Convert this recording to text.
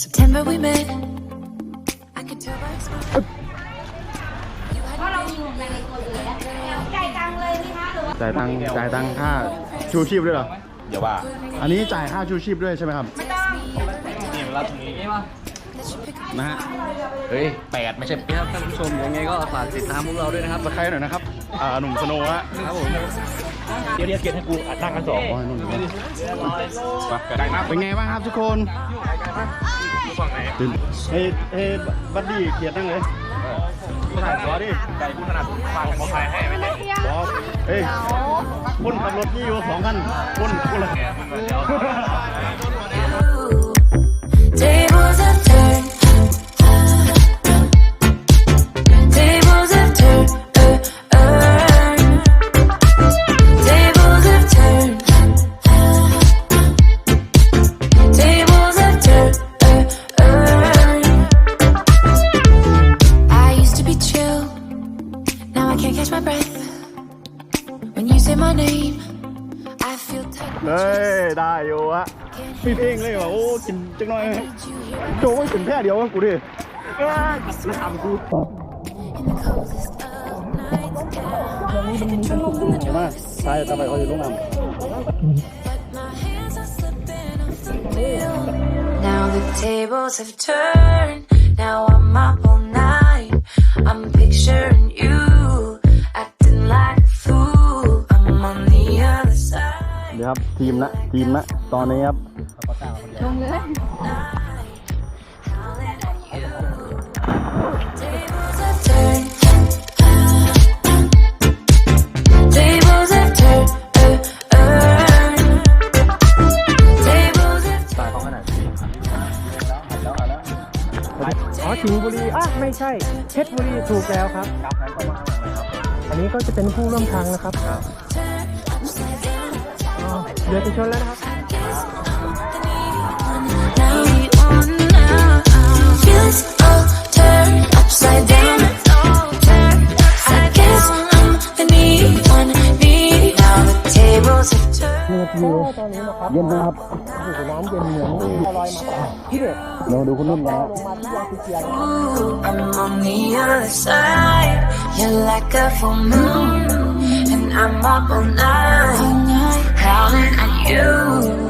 summer we met. I could tell by your smile. You had เพราะเรามีหลายคนเลยนะจ่ายตังค์เลยนี่คะหรือว่าจ่ายตังค์จ่ายตังค่าชูชีพด้วยเหรอ เดี๋ยวว่าอันนี้จ่ายค่าชูชีพด้วยใช่ไหมครับ ไม่ต้อง นี่มันรับตรงนี้นะ ฮะเฮ้ยแปดไม่ใช่ครับท่านผู้ชมยังไงก็ฝากติดตามพวกเราด้วยนะครับ สไครหน่อยนะครับอ่าหนุ่มสโนว์ฮะครับผมเดี๋ยวเดี๋ยวเกียรติให้กูอัดตั้งกันสองอ๋อหนุ่มได้นะเป็นไงบ้างครับทุกคนอยู่ฝั่งไหนตื่นเฮ้เฮ้บัดดี้เกียรตินั่งเลยถ่ายขอดิใจผู้ถนัดฟังเขาถ่ายให้ไม่ใช่ขอเฮ้ยคนขับรถนี่อยู่สองคันคนคนละ When you say my name, I feel tight. เฮ้ย ได้อยู่ฮะมีเพลงเลยว่ะโอ้ กินจังหน่อย Did you hear โจว่ากินแค่เดียววะกูดิเอ้ยแล้วทำกู in the coldest of nights down? I could drop in the เห็นไหมใช่ทำไมเขาอยู่โรงแรม But my hands are slipping off the wheel. Now the tables have turned. Now I'm up all ครับ ทีมละทีมละตอนนี้ครับ Howling at you. Tables have turned. Tables have turned. Tables have ตายของขนาดอ๋อสิงห์บุรีอะไม่ใช่เพชรบุรีถูกแล้วครับ อันนี้ก็จะเป็นผู้ร่วมทางนะครับ อ๋อเรือจะชนแล้วนะครับ Now we on now. Feels all turned upside down. I guess I'm the needy one, needy. Now the tables have turned. เรือวิวตอนนี้นะครับ เย็นนะครับ โอ้โหน้ำเย็นเหมือนลอยมาจากที่เด็ด เราดูคุณนุ่นนะ ลงมาที่ยาติเกียน Ooh, I'm on the other side. You're like a full moon, and I'm up all night, calling on you.